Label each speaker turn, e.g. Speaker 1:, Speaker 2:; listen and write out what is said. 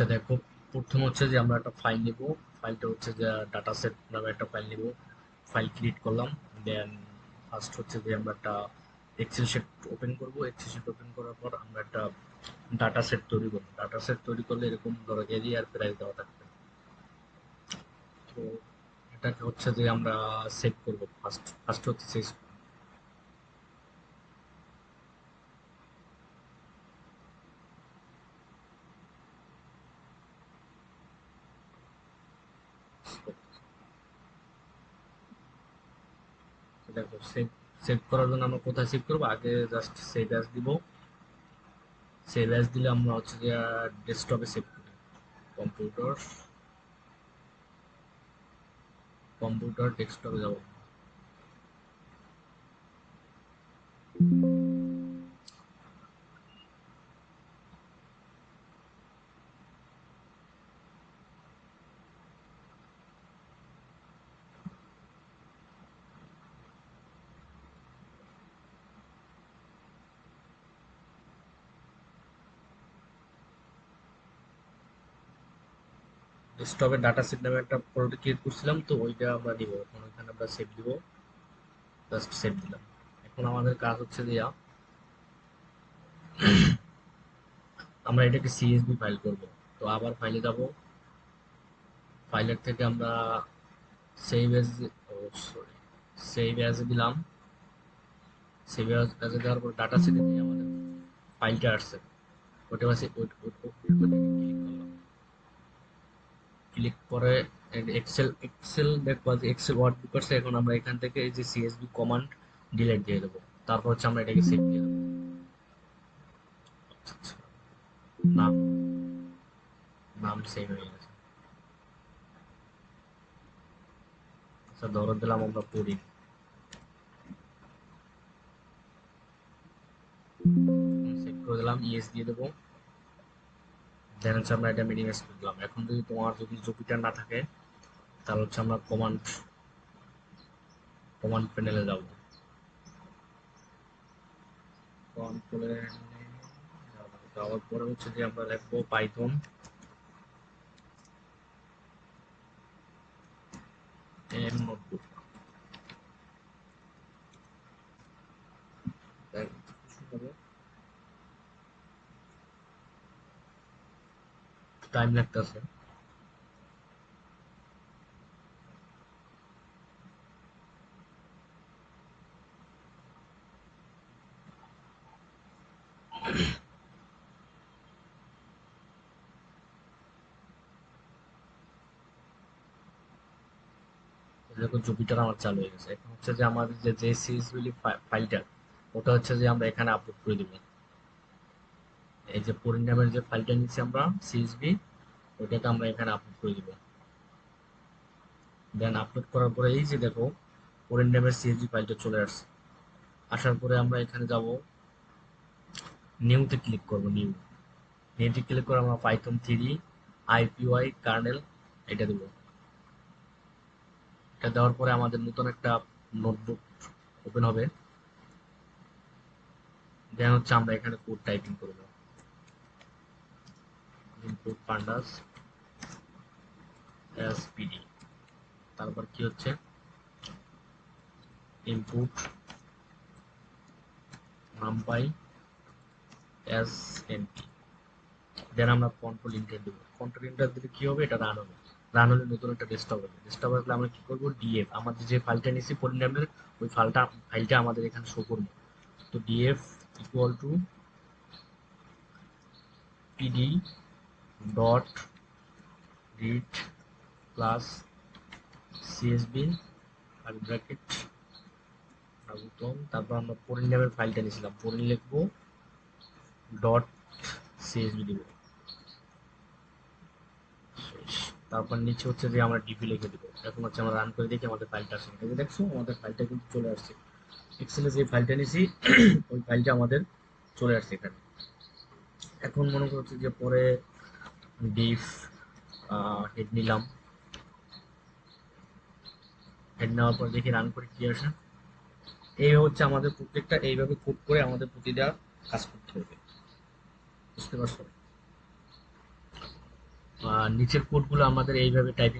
Speaker 1: আচ্ছা দেখো, প্রথম হচ্ছে যে আমরা একটা ফাইল নিব। ফাইলটা হচ্ছে যে ডাটা সেট নামে একটা ফাইল নিব। ফাইল ক্রিয়েট করলাম দেন ফার্স্ট হচ্ছে যে আমরা একটা এক্সেল শিট ওপেন করব। এক্সেল শিট ওপেন করার পর আমরা একটা ডাটা সেট তৈরি করব। ডাটা সেট তৈরি করলে এরকম ধরো এরিয়া আর প্রাইস দেওয়া থাকবে তো এটাকে হচ্ছে যে আমরা সেভ করব। ফার্স্ট ফার্স্ট হচ্ছে দেখো সেভ সেভ করার জন্য আমরা কোথায় সেভ করব? আগে জাস্ট সেভ অ্যাজ দিব। সেভ অ্যাজ দিলে আমরা হচ্ছে যে ডেস্কটপে সেভ করি। কম্পিউটার কম্পিউটার ডেস্কটপে যাব। ডেস্কটপে ডাটা সেট নামে একটা প্রোডাক্ট ক্রিয়েট করছিলাম তো ওইটা আমরা দিব এখন ওইখানে আমরা সেভ দিব জাস্ট সেভ দিলাম এখন আমাদের কাজ হচ্ছে দিয়া আমরা এটাকে সিএসবি ফাইল করব তো আবার ফাইলে যাব ফাইলের থেকে আমরা save as sorry save as দিলাম সেভ এজ দেওয়ার পর ডাটা সেটে দিয়ে আমাদের ফাইলটা আসছে ওটা ক্লিক করলাম ক্লিক করে এক্সেল এক্সেল দেখবা যে এক্সেল ওয়ার্ড করছে এখন আমরা এখান থেকে এই যে সিএসবি কমান্ড ডিলিট দিয়ে দেবো। তারপর হচ্ছে আমরা এটাকে সেভ দিয়ে দেবো। নাম নাম সেভ হয়ে গেছে। আচ্ছা ধরো দিলাম আমরা পড়ি সেভ করে দিলাম ইএস দিয়ে দেবো। দেন হচ্ছে আমরা এটা মিডিয়াম স্পিড দিলাম এখন যদি তোমার যদি জুপিটার না থাকে, তাহলে হচ্ছে আমরা কমান্ড কমান্ড প্যানেলে যাব। কমান্ড যাওয়ার পরে হচ্ছে যে আমরা লিখব পাইথন এম নোটবুক টাইম লাগতেছে। দেখো জুপিটার আমার চালু হয়ে গেছে। এখন হচ্ছে যে আমাদের যে সিএসবি ফাইলটা ওটা হচ্ছে যে আমরা এখানে আপলোড করে দিব। এই যে পরিণামের যে ফাইলটা নিচ্ছি আমরা সিএসবি ওইটাকে আমরা এখানে আপলোড করে দিব। দেন আপলোড করার পরে এই যে দেখো পরিণামের সিএসবি ফাইলটা চলে আসছে। আসার পরে আমরা এখানে যাব নিউতে ক্লিক করব নিউ নিউতে ক্লিক করে আমরা পাইথন থ্রি আইপিওয়াই কার্নেল এটা দেবো। এটা দেওয়ার পরে আমাদের নতুন একটা নোটবুক ওপেন হবে। দেন হচ্ছে আমরা এখানে কোড টাইপিং করব। ইনপুট পান্ডাস এসপিডি তারপর কি হচ্ছে? Input numpy as np then আমরা কন্ট্রোল ইন্টার দেবো। কন্ট্রোল ইন্টার দিলে কি হবে? এটা রান হবে। রান হলে নতুন একটা ডেস্কটপ হবে ডেস্কটপ আসলে আমরা কি করব? ডিএফ আমাদের যে ফাইলটা নিয়েছি পরিণামের ওই ফাইলটা ফাইলটা আমাদের এখানে শো করব। তো df equal to pd dot read plus CSB, আর ব্র্যাকেট বুতম তারপর আমরা পরিণামের ফাইলটা নিয়েছিলাম। পরিণ লিখব ডট সিএসবি দিব। তারপর নিচে হচ্ছে যে আমরা ডিপি লিখে দিব। এখন হচ্ছে আমরা রান করে দেখি আমাদের ফাইলটা আসছে যে দেখছ, আমাদের ফাইলটা কিন্তু চলে আসছে। এক্সেলে যে ফাইলটা নিয়েছি, ওই ফাইলটা আমাদের চলে আসছে এখানে। এখন মনে করছি যে পরে ডিফ হেড নিলাম হেড নেওয়ার পর দেখি রান করে কি আসে। এই হচ্ছে আমাদের প্রত্যেকটা, এইভাবে কোড করে আমাদের প্রতিটা কাজ করতে হবে। বুঝতে পারছ? নিচের কোডগুলো আমাদের এইভাবে টাইপিং